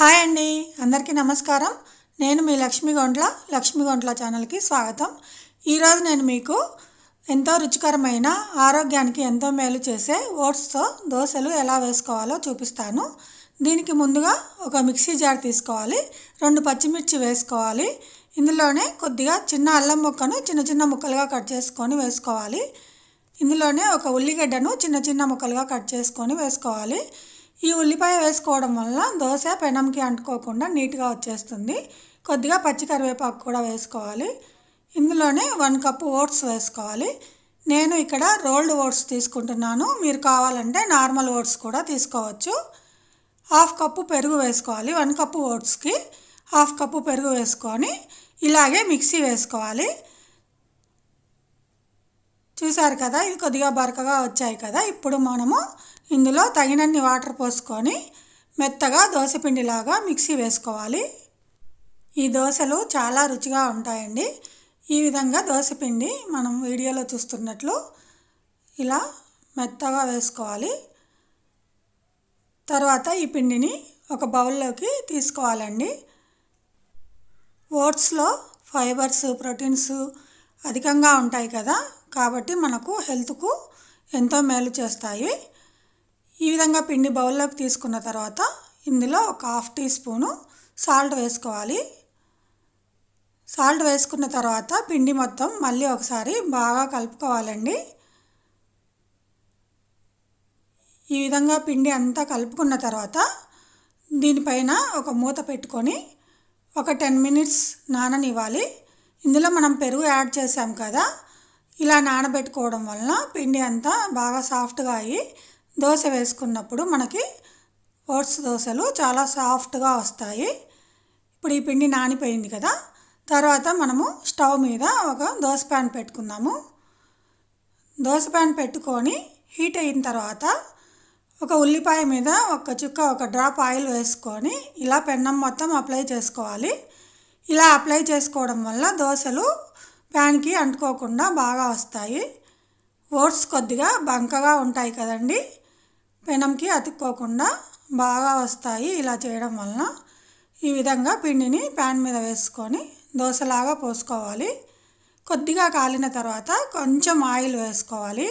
Hi అండి అందరికీ నమస్కారం. నేను మీ లక్ష్మీ గొంట్ల లక్ష్మీ గొంట్ల ఛానల్కి స్వాగతం. ఈరోజు నేను మీకు ఎంతో రుచికరమైన ఆరోగ్యానికి ఎంతో మేలు చేసే ఓట్స్తో దోశలు ఎలా వేసుకోవాలో చూపిస్తాను. దీనికి ముందుగా ఒక మిక్సీ జార్ తీసుకోవాలి రెండు పచ్చిమిర్చి వేసుకోవాలి ఇందులోనే కొద్దిగా చిన్న అల్లం ముక్కను చిన్న చిన్న ముక్కలుగా కట్ చేసుకొని వేసుకోవాలి. ఇందులోనే ఒక ఉల్లిగడ్డను చిన్న చిన్న ముక్కలుగా కట్ చేసుకొని వేసుకోవాలి. ఈ ఉల్లిపాయ వేసుకోవడం వల్ల దోశ పెనంకి అంటుకోకుండా నీట్గా వచ్చేస్తుంది. కొద్దిగా పచ్చి కరివేపాకు కూడా వేసుకోవాలి. ఇందులోనే వన్ కప్పు ఓట్స్ వేసుకోవాలి. నేను ఇక్కడ రోల్డ్ ఓట్స్ తీసుకుంటున్నాను. మీరు కావాలంటే నార్మల్ ఓట్స్ కూడా తీసుకోవచ్చు. హాఫ్ కప్పు పెరుగు వేసుకోవాలి వన్ కప్పు ఓట్స్కి. హాఫ్ కప్పు పెరుగు వేసుకొని ఇలాగే మిక్సీ వేసుకోవాలి. చూసారు కదా ఇవి కొద్దిగా బరకగా వచ్చాయి కదా ఇప్పుడు మనము ఇందులో తగినన్ని వాటర్ పోసుకొని మెత్తగా దోశపిండిలాగా మిక్సీ వేసుకోవాలి. ఈ దోశలు చాలా రుచిగా ఉంటాయండి. ఈ విధంగా దోశపిండి మనం వీడియోలో చూస్తున్నట్లు ఇలా మెత్తగా వేసుకోవాలి. తర్వాత ఈ పిండిని ఒక బౌల్లోకి తీసుకోవాలండి. ఓట్స్లో ఫైబర్స్ ప్రోటీన్స్ అధికంగా ఉంటాయి కదా? కాబట్టి మనకు హెల్త్కు ఎంతో మేలు చేస్తాయి. ఈ విధంగా పిండి బౌల్లోకి తీసుకున్న తర్వాత ఇందులో ఒక హాఫ్ టీ స్పూను సాల్ట్ వేసుకోవాలి. సాల్ట్ వేసుకున్న తర్వాత పిండి మొత్తం మళ్ళీ ఒకసారి బాగా కలుపుకోవాలండి. ఈ విధంగా పిండి అంతా కలుపుకున్న తర్వాత దీనిపైన ఒక మూత పెట్టుకొని ఒక టెన్ మినిట్స్ నాననివ్వాలి. ఇందులో మనం పెరుగు యాడ్ చేసాం కదా ఇలా నానబెట్టుకోవడం వలన పిండి అంతా బాగా సాఫ్ట్గా అయ్యి దోశ వేసుకున్నప్పుడు మనకి ఓట్స్ దోశలు చాలా సాఫ్ట్గా వస్తాయి. ఇప్పుడు ఈ పిండి నానిపోయింది కదా తర్వాత మనము స్టవ్ మీద ఒక దోశ ప్యాన్ పెట్టుకుందాము. దోశ ప్యాన్ పెట్టుకొని హీట్ అయిన తర్వాత ఒక ఉల్లిపాయ మీద ఒక చుక్క ఒక డ్రాప్ ఆయిల్ వేసుకొని ఇలా పెన్నం మొత్తం అప్లై చేసుకోవాలి. ఇలా అప్లై చేసుకోవడం వల్ల దోశలు ప్యాన్కి అంటుకోకుండా బాగా వస్తాయి. ఓట్స్ కొద్దిగా బంకగా ఉంటాయి కదండి. పెనంకి అతుక్కోకుండా బాగా వస్తాయి ఇలా చేయడం వలన. ఈ విధంగా పిండిని ప్యాన్ మీద వేసుకొని దోశలాగా పోసుకోవాలి. కొద్దిగా కాలిన తర్వాత కొంచెం ఆయిల్ వేసుకోవాలి.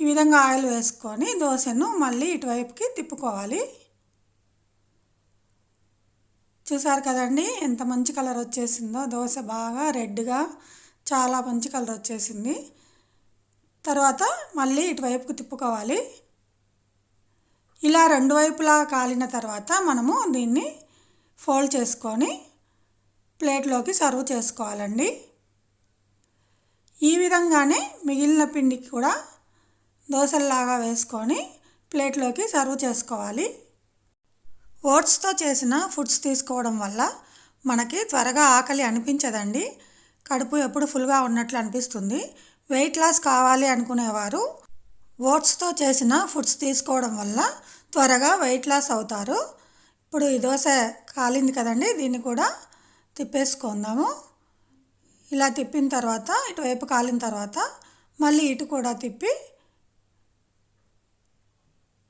ఈ విధంగా ఆయిల్ వేసుకొని దోశను మళ్ళీ ఇటువైపుకి తిప్పుకోవాలి. చూసారు కదండి? ఎంత మంచి కలర్ వచ్చేసిందో. దోశ బాగా రెడ్గా చాలా మంచి కలర్ వచ్చేసింది. తర్వాత మళ్ళీ ఇటువైపుకు తిప్పుకోవాలి. ఇలా రెండు వైపులా కాలిన తర్వాత మనము దీన్ని ఫోల్డ్ చేసుకొని ప్లేట్లోకి సర్వ్ చేసుకోవాలండి. ఈ విధంగానే మిగిలిన పిండికి కూడా దోశల్లాగా వేసుకొని ప్లేట్లోకి సర్వ్ చేసుకోవాలి. ఓట్స్తో చేసిన ఫుడ్స్ తీసుకోవడం వల్ల మనకి త్వరగా ఆకలి అనిపించదండి. కడుపు ఎప్పుడు ఫుల్గా ఉన్నట్లు అనిపిస్తుంది. వెయిట్ లాస్ కావాలి అనుకునేవారు ఓట్స్తో చేసిన ఫుడ్స్ తీసుకోవడం వల్ల త్వరగా వెయిట్ లాస్ అవుతారు. ఇప్పుడు ఈ దోశ కాలింది కదండి దీన్ని కూడా తిప్పేసుకుందాము. ఇలా తిప్పిన తర్వాత ఇటువైపు కాలిన తర్వాత మళ్ళీ ఇటు కూడా తిప్పి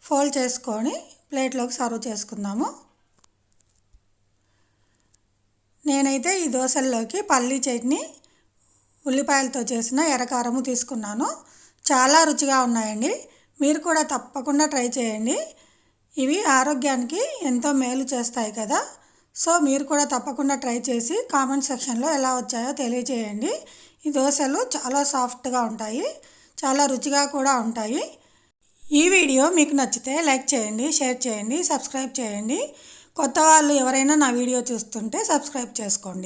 ఫోల్డ్ చేసుకొని ప్లేట్లోకి సర్వ్ చేసుకుందాము. నేనైతే ఈ దోశల్లోకి పల్లీ చట్నీ ఉల్లిపాయలతో చేసిన ఎర్రకారము తీసుకున్నాను. చాలా రుచిగా ఉన్నాయండి. మీరు కూడా తప్పకుండా ట్రై చేయండి. ఇవి ఆరోగ్యానికి ఎంతో మేలు చేస్తాయి కదా. సో మీరు కూడా తప్పకుండా ట్రై చేసి కామెంట్ సెక్షన్లో ఎలా వచ్చాయో తెలియజేయండి ఈ దోశలు చాలా సాఫ్ట్గా ఉంటాయి. చాలా రుచిగా కూడా ఉంటాయి. వీడియో మీకు నచ్చితే లైక్ చేయండి షేర్ చేయండి సబ్స్క్రైబ్ చేయండి. కొత్త వాళ్ళు ఎవరైనా నా వీడియో చూస్తుంటే సబ్స్క్రైబ్ చేసుకోండి.